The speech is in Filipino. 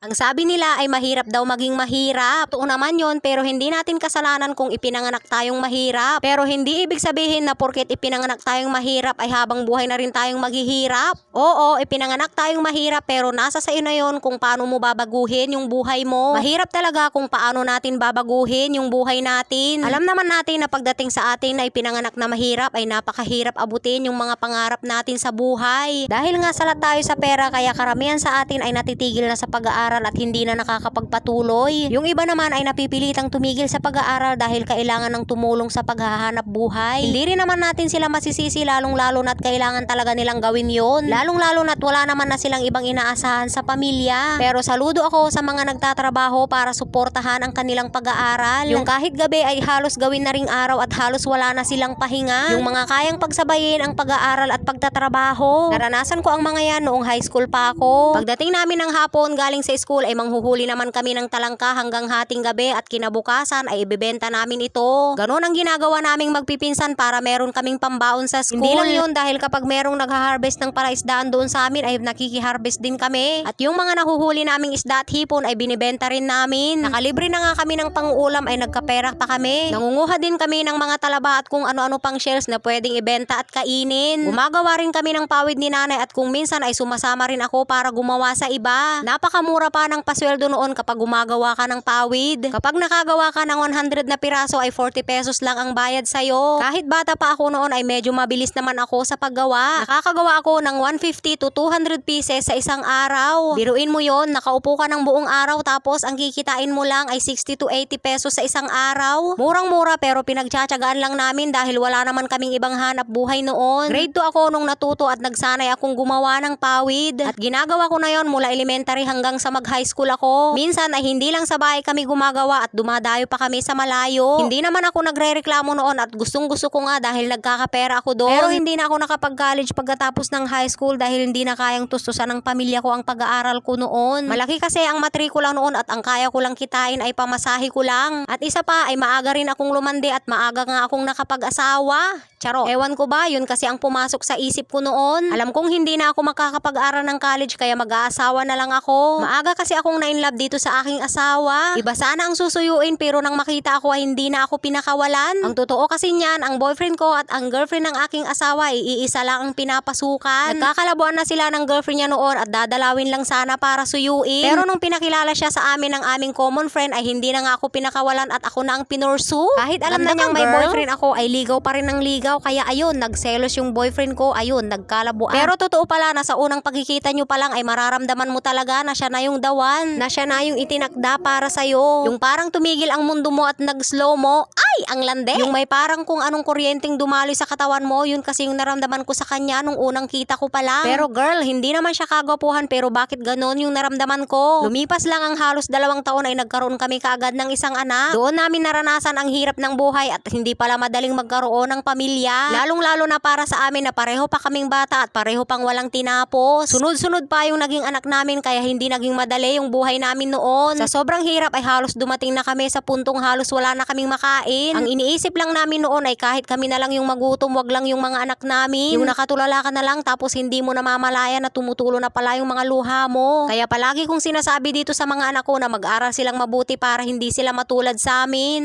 Ang sabi nila ay mahirap daw maging mahirap. Totoo naman yon pero hindi natin kasalanan kung ipinanganak tayong mahirap. Pero hindi ibig sabihin na porket ipinanganak tayong mahirap ay habang buhay na rin tayong maghihirap. Oo, ipinanganak tayong mahirap pero nasa sa iyo na yon kung paano mo babaguhin yung buhay mo. Mahirap talaga kung paano natin babaguhin yung buhay natin. Alam naman natin na pagdating sa atin na ipinanganak na mahirap ay napakahirap abutin yung mga pangarap natin sa buhay. Dahil nga salat tayo sa pera kaya karamihan sa atin ay natitigil na sa pag-aaral at hindi na nakakapagpatuloy. Yung iba naman ay napipilitang tumigil sa pag-aaral dahil kailangan ng tumulong sa paghahanap buhay. Hindi rin naman natin sila masisisi lalong lalo na't kailangan talaga nilang gawin yon. Lalong lalo na't wala naman na silang ibang inaasahan sa pamilya. Pero saludo ako sa mga nagtatrabaho para suportahan ang kanilang pag-aaral. Yung kahit gabi ay halos gawin na ring araw at halos wala na silang pahinga. Yung mga kayang pagsabayin ang pag-aaral at pagtatrabaho. Naranasan ko ang mga yan noong high school pa ako. Pagdating namin ng hapon galing sa school ay manghuhuli naman kami ng talangka hanggang hating gabi at kinabukasan ay ibebenta namin ito. Ganon ang ginagawa naming magpipinsan para meron kaming pambaon sa school. Hindi lang yun dahil kapag merong nagha-harvest ng paraisdaan doon sa amin ay nakiki-harvest din kami. At yung mga nahuhuli naming isda at hipon ay binibenta rin namin. Nakalibre na nga kami ng panguulam ay nagkapera pa kami. Nangunguha din kami ng mga talaba at kung ano-ano pang shells na pwedeng ibenta at kainin. Gumagawa rin kami ng pawid ni nanay at kung minsan ay sumasama rin ako para gumawa sa iba. Napakamura pa ng pasweldo noon kapag gumagawa ka ng pawid. Kapag nakagawa ka ng 100 na piraso ay 40 pesos lang ang bayad sa'yo. Kahit bata pa ako noon ay medyo mabilis naman ako sa paggawa. Nakakagawa ako ng 150 to 200 pieces sa isang araw. Biruin mo yon, nakaupo ka ng buong araw tapos ang kikitain mo lang ay 60 to 80 pesos sa isang araw. Murang-mura pero pinagtsatsagaan lang namin dahil wala naman kaming ibang hanap buhay noon. Grade 2 ako nung natuto at nagsanay akong gumawa ng pawid. At ginagawa ko na yon mula elementary hanggang sa mag-high school ako. Minsan ay hindi lang sa bahay kami gumagawa at dumadayo pa kami sa malayo. Hindi naman ako nagre-reklamo noon at gustong gusto ko nga dahil nagkakapera ako doon. Pero hindi na ako nakapag-college pagkatapos ng high school dahil hindi na kayang tustusan ng pamilya ko ang pag-aaral ko noon. Malaki kasi ang matrikula noon at ang kaya ko lang kitain ay pamasahe ko lang. At isa pa ay maaga rin akong lumandi at maaga nga akong nakapag-asawa. Charo. Ewan ko ba, yun kasi ang pumasok sa isip ko noon. Alam kong hindi na ako makakapag-aral ng college kaya mag-aasawa na lang ako. Maaga kasi akong na-inlove dito sa aking asawa. Iba sana ang susuyuin pero nang makita ako ay hindi na ako pinakawalan. Ang totoo kasi niyan, ang boyfriend ko at ang girlfriend ng aking asawa ay iisa lang ang pinapasukan. Nagkakalabuan na sila ng girlfriend niya noon at dadalawin lang sana para suyuin. Pero nung pinakilala siya sa amin ng aming common friend ay hindi na nga ako pinakawalan at ako na ang pinursu. Kahit alam na Ganda niyang ka, may girl. boyfriend ako ay ligaw pa rin ng ligaw kaya ayun nagselos yung boyfriend ko ayun nagkalabuan. Pero totoo pala na sa unang pagkikita nyo pa lang ay mararamdaman mo talaga na siya na yung dawan. Na siya na yung itinakda para sa'yo. Yung parang tumigil ang mundo mo at nag-slow mo. Ay! Ang lande! Yung may parang kung anong kuryenteng dumaloy sa katawan mo, yun kasi yung naramdaman ko sa kanya nung unang kita ko pa lang. Pero girl, hindi naman siya kagwapuhan pero bakit ganon yung naramdaman ko? Lumipas lang ang halos dalawang taon ay nagkaroon kami kaagad ng isang anak. Doon namin naranasan ang hirap ng buhay at hindi pala madaling magkaroon ng pamilya. Lalong-lalo na para sa amin na pareho pa kaming bata at pareho pang walang tinapos. Sunod-sunod pa yung naging anak namin kaya hindi naging madali yung buhay namin noon. Sa sobrang hirap ay halos dumating na kami sa puntong halos wala na kaming makain. Ang iniisip lang namin noon ay kahit kami na lang yung magutom, wag lang yung mga anak namin. Yung nakatulala ka na lang tapos hindi mo namamalaya na tumutulo na pala yung mga luha mo. Kaya palagi kong sinasabi dito sa mga anak ko na mag-aral silang mabuti para hindi sila matulad sa amin.